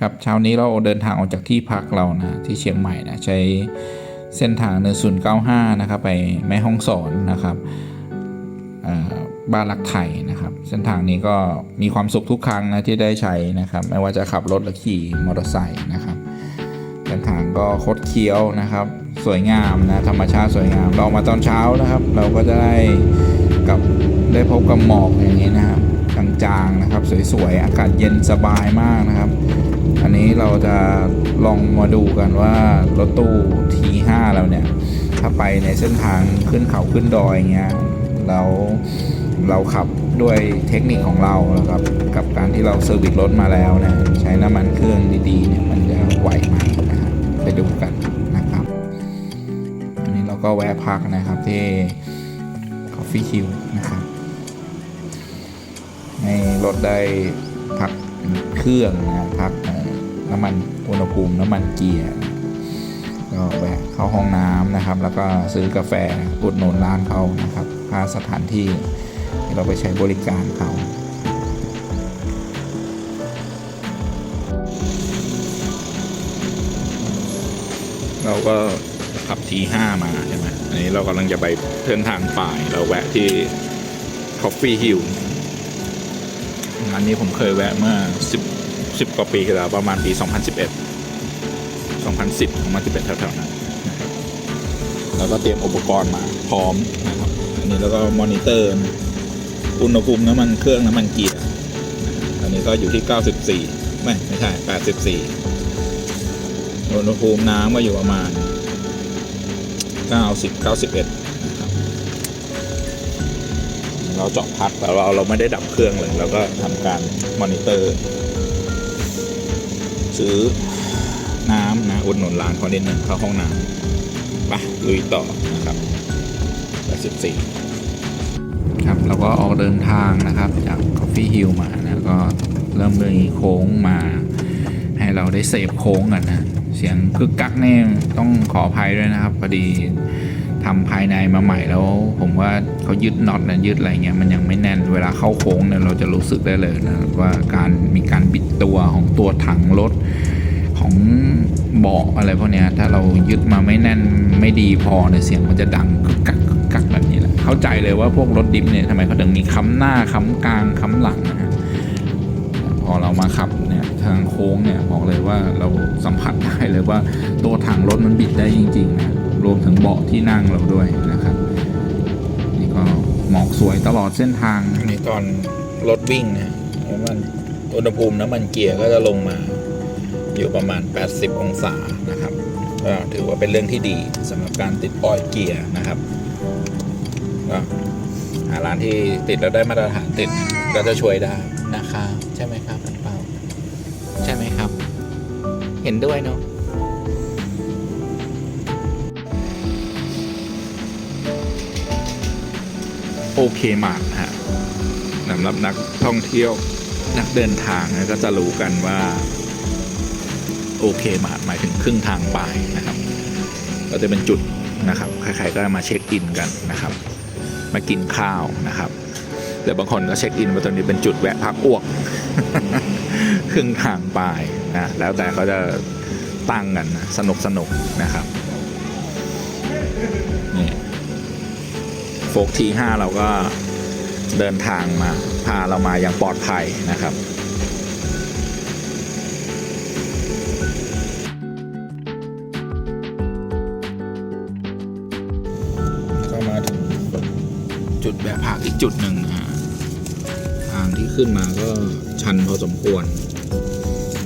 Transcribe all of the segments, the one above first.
ครับเช้านี้เราเดินทางออกจากที่พักเรานะที่เชียงใหม่นะใช้เส้นทางเนินศูนย์เก้าห้านะครับไปแม่ฮ่องสอนนะครับบ้านรักไทยนะครับ เส้นทางนี้ก็มีความสุขทุกครั้งนะที่ได้ใช้นะครับ ไม่ว่าจะขับรถหรือขี่มอเตอร์ไซค์นะครับเส้นทางก็คดเคี้ยวนะครับ สวยงามนะธรรมชาติสวยงาม เรามาตอนเช้านะครับ เราก็จะได้กับได้พบกับหมอก จางๆนะครับ สวยๆ อากาศเย็นสบายมากนะครับ อันนี้เราจะลองมาดูกันว่ารถตู้ T5 เราเนี่ย ถ้าไปในเส้นทางขึ้นเขาขึ้นดอยอย่างเงี้ยแล้วเราขับด้วยเทคนิคของเราแล้วกับ กับการที่เราเซอร์วิสรถมาแล้วนี่ยใช้น้ำมันเครื่องดีๆเนี่ยมันจะไหวไหมนะครับไปดูกันนะครับ อันนี้เราก็แวะพักนะครับที่ Coffee Hill นะครับ ให้รถได้พักเครื่องนะพักน้ำมันอุณหภูมิน้ำมันเกียร์ก็แวะเข้าห้องน้ำนะครับ แล้วก็ซื้อกาแฟอุดหนุนร้านเขานะครับค่าสถานที่ที่เราไปใช้บริการเขาเราก็ขับทีห้ามาใช่ไหมอันนี้เรากำลังจะไปเดินทางป่าย เราแวะที่ Coffee Hill อันนี้ผมเคยแวะเมื่อ 10 10 กว่าปีที่แล้วประมาณปี 2011 2010 2011แถวๆนั้นแล้วก็เตรียมอุปกรณ์มาพร้อมนะครับอันนี้แล้วก็มอนิเตอร์อุณหภูมิน้ำมันเครื่องน้ำมันเกียร์อันนี้ก็อยู่ที่ 94 ไม่ไม่ใช่ 84 อุณหภูมิน้ำก็อยู่ประมาณ 90 91 เราเจาะพักแต่เราเราไม่ได้ดับเครื่องเลยเราก็ทำการมอนิเตอร์ซื้อน้ำนะอุดหนุนร้านเขานิดหนึ่งเข้าห้องน้ำไปลุยต่อนะครับ84ครับเราก็ออกเดินทางนะครับจาก Coffee Hill มานะก็เริ่มมีโค้งมา ให้เราได้เสพโค้งกันนะ เสียงคึกกักเนี่ยต้องขออภัยด้วยนะครับพอดี ทำภายในมาใหม่แล้ว ผมว่าเขายึดน็อตนะยึดอะไรเงี้ยมันยังไม่แน่นเวลาเข้าโค้งเนี่ยเราจะรู้สึกได้เลยนะว่าการมีการบิดตัวของตัวถังรถของเบาะอะไรพวกเนี้ยถ้าเรายึดมาไม่แน่นไม่ดีพอเนี่ยเสียงมันจะดังคึกกักคึกกักแบบนี้แหละเข้าใจเลยว่าพวกรถดิฟเนี่ยทำไมเขาถึงมีค้ำหน้าค้ำกลางค้ำหลังนะฮะพอเรามาขับเนี่ยทางโค้งเนี่ยบอกเลยว่าเราสัมผัสได้เลยว่าตัวถังรถมันบิดได้จริงๆนะ รวมถึงเบาะที่นั่งเราด้วยนะครับ นี่ก็หมอกสวยตลอดเส้นทางในตอนรถวิ่งนะน้ำมันอุณหภูมิน้ำมันเกียร์ก็จะลงมาอยู่ประมาณ 80 องศานะครับก็ถือว่าเป็นเรื่องที่ดีสำหรับการติดออยเกียร์นะครับก็หาร้านที่ติดแล้วได้มาตรฐานติดก็จะช่วยได้นะครับใช่ไหมครับเปาใช่ไหมครับ เห็นด้วยเนาะ โอเคมากนะฮะสำหรับนักท่องเที่ยวนักเดินทางนะก็จะรู้กันว่าโอเคมากหมายถึงครึ่งทางปลายนะครับ ก็จะเป็นจุดนะครับใครๆก็มาเช็คอินกันนะครับ มากินข้าวนะครับแต่บางคนก็เช็คอินว่าตรงนี้เป็นจุดแวะพักอ้วก ครึ่งทางปลายนะแล้วแต่เขาจะตั้งกันสนุกสนุกๆนะครับ โฟกทีห้าเราก็เดินทางมา พาเรามาอย่างปลอดภัยนะครับก็มาถึงจุดแบบพักอีกจุดหนึ่งนะฮะทางที่ขึ้นมาก็ชันพอสมควร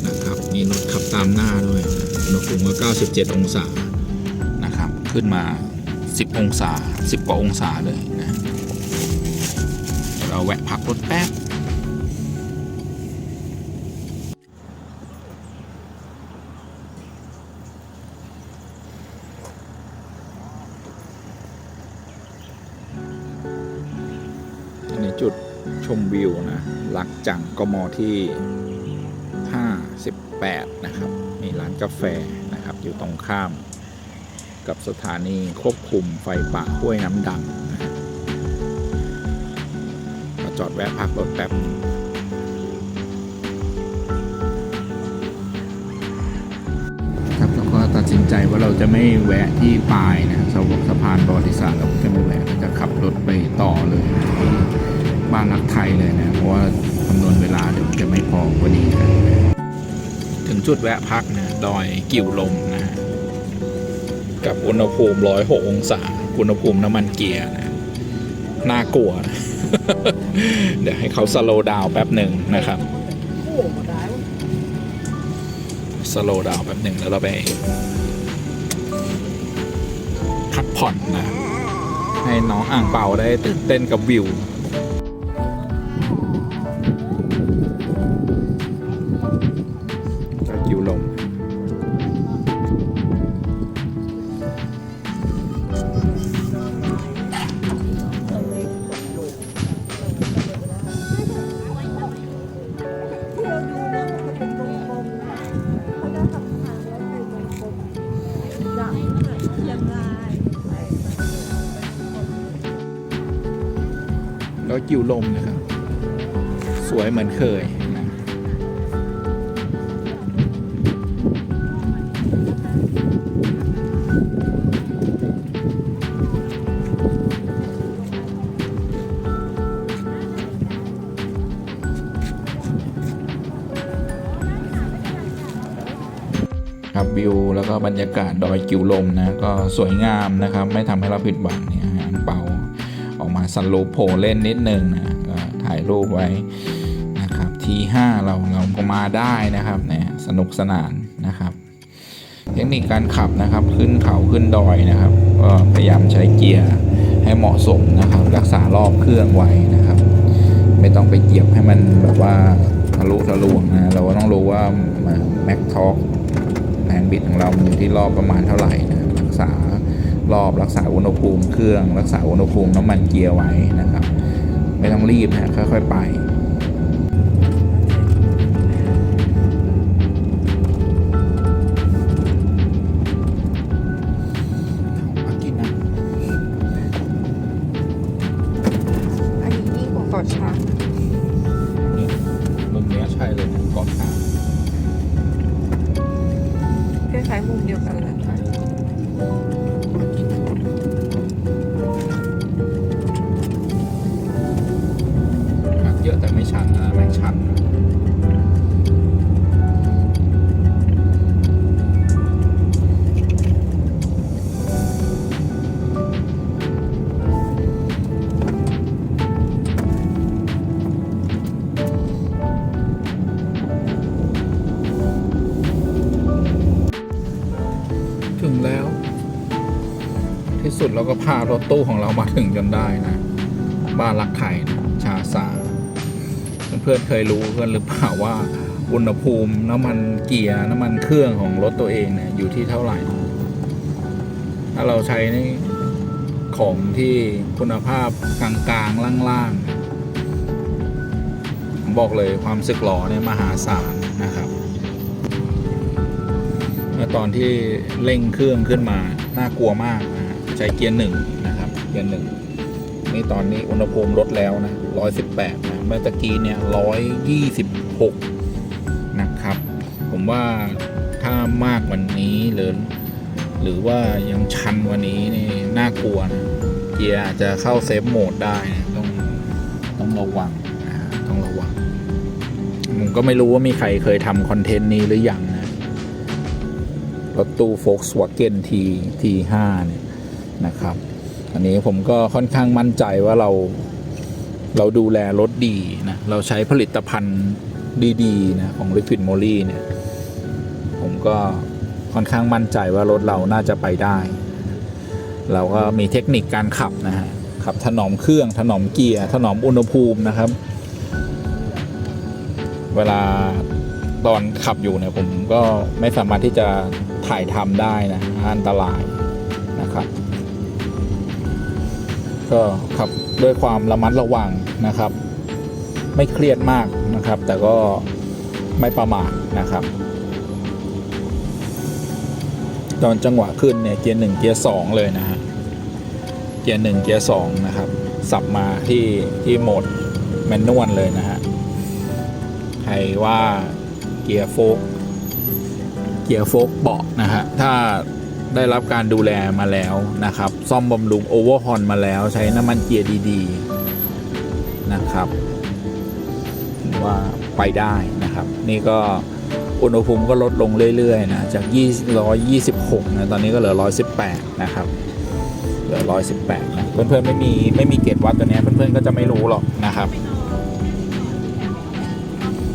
นะครับมีรถขับตามหน้าด้วยอุณหภูมิก็97 องศานะครับ ขึ้นมา 10 องศา 10 กว่าองศาเลยนะเราแวะพักรถแป๊บอันจุดชมวิวนะลักจังกมที่ 58 นะครับ มีร้านกาแฟนะครับ อยู่ตรงข้าม กับสถานีควบคุมไฟป่าห้วยน้ำดังมาจอดแวะพักรถแป๊บครับแล้วก็ตัดสินใจว่าเราจะไม่แวะที่ปลายนะสะสะพานประวัติศาสตร์เราจะไม่แวะเราจะขับรถไปต่อเลยที่บ้านรักไทยเลยนะเพราะว่าคำนวณเวลาเดี๋ยวจะไม่พอพอดีกันถึงจุดแวะพักนะดอยกิ่วลมนะ กับอุณหภูมิร้อยหกองศา อุณหภูมิน้ำมันเกียร์นะน่ากลัวนะเดี๋ยวให้เขาสโลว์ดาวแป๊บหนึ่งนะครับสโลว์ดาวแป๊บหนึ่งแล้วเราไปพักผ่อนนะ ให้น้องอ่างเป่าได้ตื่นเต้นกับวิว แล้วกิวลมนะครับ สวยเหมือนเคยนะครับวิวแล้วก็บรรยากาศดอยกิวลมนะก็สวยงามนะครับ ไม่ทำให้เราผิดหวัง ลปโผล่เล่นนิดนึงนะก็ถ่ายรูปไว้นะครับทีห้าเราเราก็มาได้นะครับเนี่ยสนุกสนานนะครับ เทคนิคการขับนะครับขึ้นเขาขึ้นดอยนะครับก็พยายามใช้เกียร์ให้เหมาะสมนะครับ รักษารอบเครื่องไว้นะครับ ไม่ต้องไปเหยียบให้มันแบบว่าทะลุทะลวงนะเราก็ต้องรู้ว่าแม็กท็อกแรงบิดของเรามันอยู่ที่รอบประมาณเท่าไหร่นะรักษา รอบรักษาอุณหภูมิเครื่อง รักษาอุณหภูมิน้ำมันเกียร์ไว้นะครับ ไม่ต้องรีบนะค่อยๆไป ยอะแต่ไม่ชันนะแม่งชันถึงแล้ว ที่สุดเราก็พารถตู้ของเรามาถึงจนได้นะ บ้านรักไทยนะชาซา เพื่อนๆเคยรู้กันหรือเปล่าว่าอุณหภูมิน้ำมันเกียร์น้ำมันเครื่องของรถตัวเองเนี่ยอยู่ที่เท่าไหร่ ถ้าเราใช้ในของที่คุณภาพกลางๆล่างๆผมบอกเลยความสึกหรอเนี่ยมหาศาลนะครับเมื่อตอนที่เร่งเครื่องขึ้นมาน่ากลัวมากนะใช้เกียร์หนึ่งนะครับเกียร์หนึ่งนี่ตอนนี้อุณหภูมิลดแล้วนะร้อยสิบแปด เมื่อตะกี้เนี่ยร้อยยี่สิบหกนะครับ ผมว่าถ้ามากกวันนี้หรือหรือว่ายังชันกวันนี้นี่น่ากลัวนะเกียร์อาจจะเข้าเซฟโหมดได้นะต้องต้องระวังนะฮะต้องระวังผมก็ไม่รู้ว่ามีใครเคยทำคอนเทนต์นี้หรือยังนะรถตู้ Volkswagen T T5 เนี่ยนะครับ อันนี้ผมก็ค่อนข้างมั่นใจว่าเรา เราดูแลรถดีนะ เราใช้ผลิตภัณฑ์ดีๆนะของ Liquid Moly เนี่ย ผมก็ค่อนข้างมั่นใจว่ารถเราน่าจะไปได้ เราก็มีเทคนิคการขับนะฮะ ขับถนอมเครื่องถนอมเกียร์ถนอมอุณหภูมินะครับ เวลาตอนขับอยู่เนี่ยผมก็ไม่สามารถที่จะถ่ายทำได้นะอันตราย ก็ขับด้วยความระมัดระวังนะครับ ไม่เครียดมากนะครับ แต่ก็ไม่ประมาทนะครับ ตอนจังหวะขึ้นเนี่ยเกียร์หนึ่งเกียร์สองเลยนะฮะเกียร์หนึ่งเกียร์สองนะครับ สับมาที่ที่โหมดแมนนวลเลยนะฮะใครว่าเกียร์โฟกเกียร์โฟกเบาะนะฮะถ้าได้รับการดูแลมาแล้วนะครับ ซ่อมบำรุงโอเวอร์ฮอนมาแล้วใช้น้ำมันเกียร์ดีๆนะครับถือว่าไปได้นะครับ นี่ก็อุณหภูมิก็ลดลงเรื่อยๆนะจาก20 126นะตอนนี้ก็เหลือ 118 นะครับ เหลือ 118 นะ เพื่อนๆไม่มีไม่มีเกจวัดตัวนี้เพื่อนๆก็จะไม่รู้หรอกนะครับ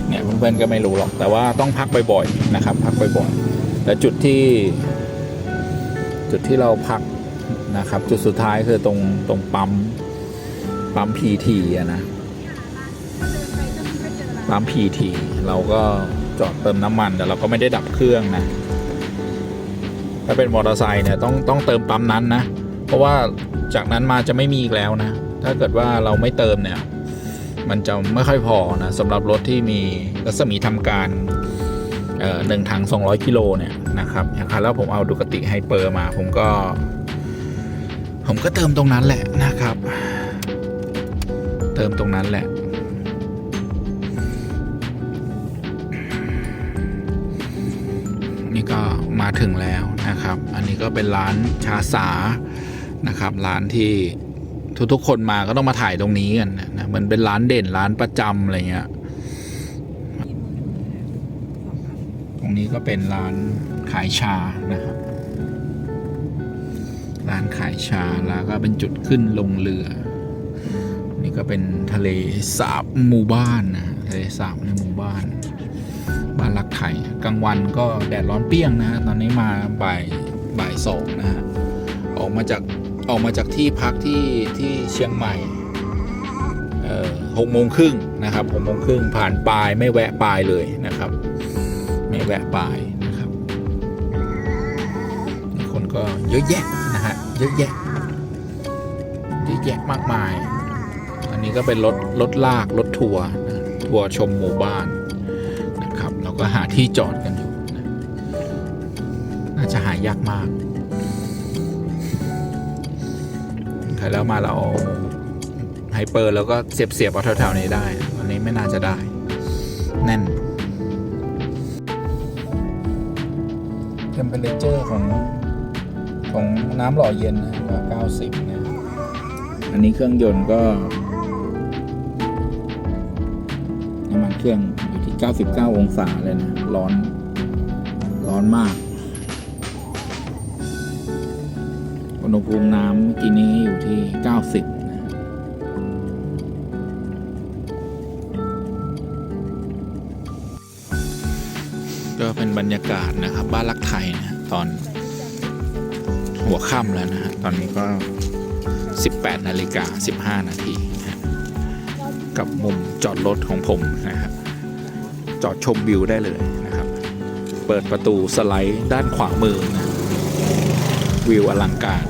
เนี่ยเพื่อนๆก็ไม่รู้หรอกแต่ว่าต้องพักบ่อยๆนะครับ พักบ่อยๆแต่จุดที่ จุดที่เราพัก นะครับ จุดสุดท้ายคือตรงตรงปั๊มปั๊มพีทีอะนะปั๊มพีทีเราก็จอดเติมน้ำมันแต่เราก็ไม่ได้ดับเครื่องนะถ้าเป็นมอเตอร์ไซค์เนี่ยต้องต้องเติมปั๊มนั้นนะ เพราะว่าจากนั้นมาจะไม่มีอีกแล้วนะ ถ้าเกิดว่าเราไม่เติมเนี่ย มันจะไม่ค่อยพอนะสำหรับรถที่มีรัศมีทำการหนึ่งถัง 200 กิโลเนี่ยนะครับอย่างครั้แล้วผมเอาดูกติไฮเปอร์มาผมก็ ผมก็เติมตรงนั้นแหละนะครับ เติมตรงนั้นแหละ นี่ก็มาถึงแล้วนะครับ อันนี้ก็เป็นร้านชาสานะครับ ร้านที่ทุกๆคนมาก็ต้องมาถ่ายตรงนี้กันนะมันเป็นร้านเด่นร้านประจำอะไรเงี้ย ตรงนี้ก็เป็นร้านขายชานะครับ ร้านขายชาแล้วก็เป็นจุดขึ้นลงเรือ นี่ก็เป็นทะเลสาบหมู่บ้านนะทะเลสาบในหมู่บ้าน บ้านรักไทยกลางวันก็แดดร้อนเปรี้ยงนะฮะตอนนี้มาบ่ายบ่ายสองนะฮะออกมาจากออกมาจากที่พักที่ที่เชียงใหม่เอ่อหกโมงครึ่งนะครับหกโมงครึ่งผ่านปลายไม่แวะปลายเลยนะครับ ไม่แวะปลายนะครับคนก็เยอะแยะ ยอะแยะเยอะแยะมากมาย อันนี้ก็เป็นรถรถลากรถทัวร์ทัวร์ชมหมู่บ้านนะครับ เราก็หาที่จอดกันอยู่นะน่าจะหายากมากแล้วมาเราไฮเปอร์แล้วก็เสียบเสียบเอาแถวๆนี้ได้วันนี้ไม่น่าจะได้ แน่นเทมเปอเรเจอร์ของ ของน้ำหล่อเย็นนะก็90นะอันนี้เครื่องยนต์ก็น้ำมันเครื่องอยู่ที่ 99 องศาเลยนะ ร้อน ร้อนมาก อุณหภูมิน้ำเมื่อกี้นี้อยู่ที่ 90ก็เป็นบรรยากาศนะครับ บ้านรักไทยนะตอน หัวค่ำแล้วนะฮะ ตอนนี้ก็ 18นาฬิกา15 นาทีนะฮะกับมุมจอดรถของผมนะครับ จอดชมวิวได้เลยนะครับ เปิดประตูสไลด์ด้านขวามือนะวิวอลังการ